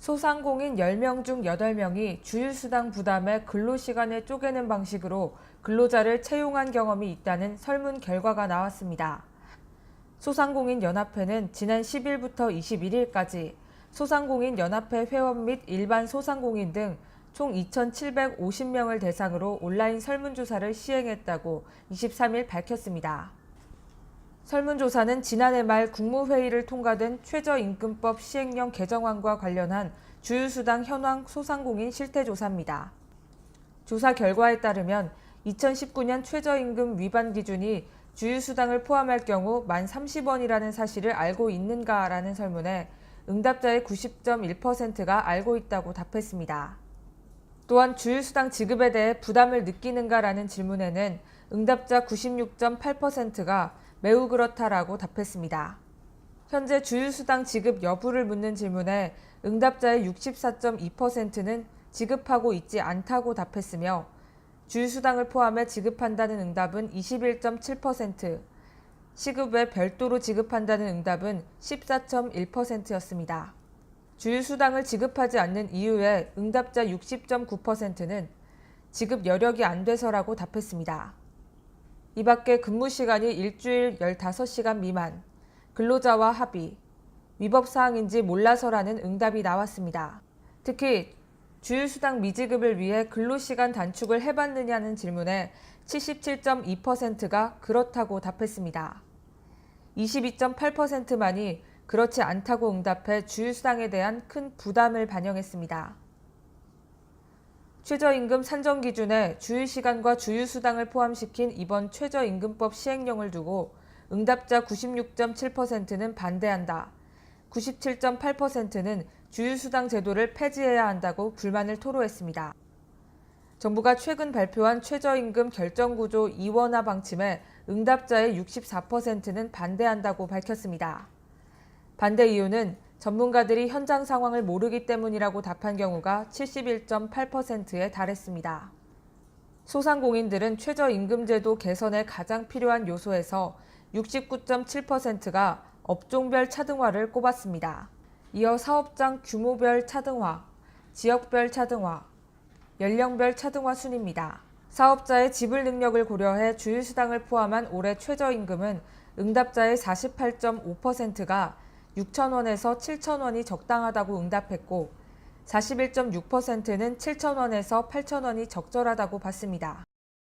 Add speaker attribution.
Speaker 1: 소상공인 10명 중 8명이 주휴수당 부담에 근로시간을 쪼개는 방식으로 근로자를 채용한 경험이 있다는 설문 결과가 나왔습니다. 소상공인 연합회는 지난 10일부터 21일까지 소상공인 연합회 회원 및 일반 소상공인 등 총 2,750명을 대상으로 온라인 설문조사를 시행했다고 23일 밝혔습니다. 설문조사는 지난해 말 국무회의를 통과된 최저임금법 시행령 개정안과 관련한 주휴수당 현황 소상공인 실태조사입니다. 조사 결과에 따르면 2019년 최저임금 위반 기준이 주휴수당을 포함할 경우 만 30원이라는 사실을 알고 있는가라는 설문에 응답자의 90.1%가 알고 있다고 답했습니다. 또한 주휴수당 지급에 대해 부담을 느끼는가라는 질문에는 응답자 96.8%가 매우 그렇다라고 답했습니다. 현재 주휴수당 지급 여부를 묻는 질문에 응답자의 64.2%는 지급하고 있지 않다고 답했으며 주휴수당을 포함해 지급한다는 응답은 21.7%, 시급에 별도로 지급한다는 응답은 14.1%였습니다. 주휴수당을 지급하지 않는 이유에 응답자 60.9%는 지급 여력이 안 돼서라고 답했습니다. 이 밖에 근무 시간이 일주일 15시간 미만, 근로자와 합의, 위법 사항인지 몰라서라는 응답이 나왔습니다. 특히 주휴수당 미지급을 위해 근로시간 단축을 해봤느냐는 질문에 77.2%가 그렇다고 답했습니다. 22.8%만이 그렇지 않다고 응답해 주휴수당에 대한 큰 부담을 반영했습니다. 최저임금 산정 기준에 주휴시간과 주휴수당을 포함시킨 이번 최저임금법 시행령을 두고 응답자 96.7%는 반대한다. 97.8%는 주휴수당 제도를 폐지해야 한다고 불만을 토로했습니다. 정부가 최근 발표한 최저임금 결정구조 이원화 방침에 응답자의 64%는 반대한다고 밝혔습니다. 반대 이유는 전문가들이 현장 상황을 모르기 때문이라고 답한 경우가 71.8%에 달했습니다. 소상공인들은 최저임금제도 개선에 가장 필요한 요소에서 69.7%가 업종별 차등화를 꼽았습니다. 이어 사업장 규모별 차등화, 지역별 차등화, 연령별 차등화 순입니다. 사업자의 지불 능력을 고려해 주휴수당을 포함한 올해 최저임금은 응답자의 48.5%가 6,000원에서 7,000원이 적당하다고 응답했고 41.6%는 7,000원에서 8,000원이 적절하다고 봤습니다.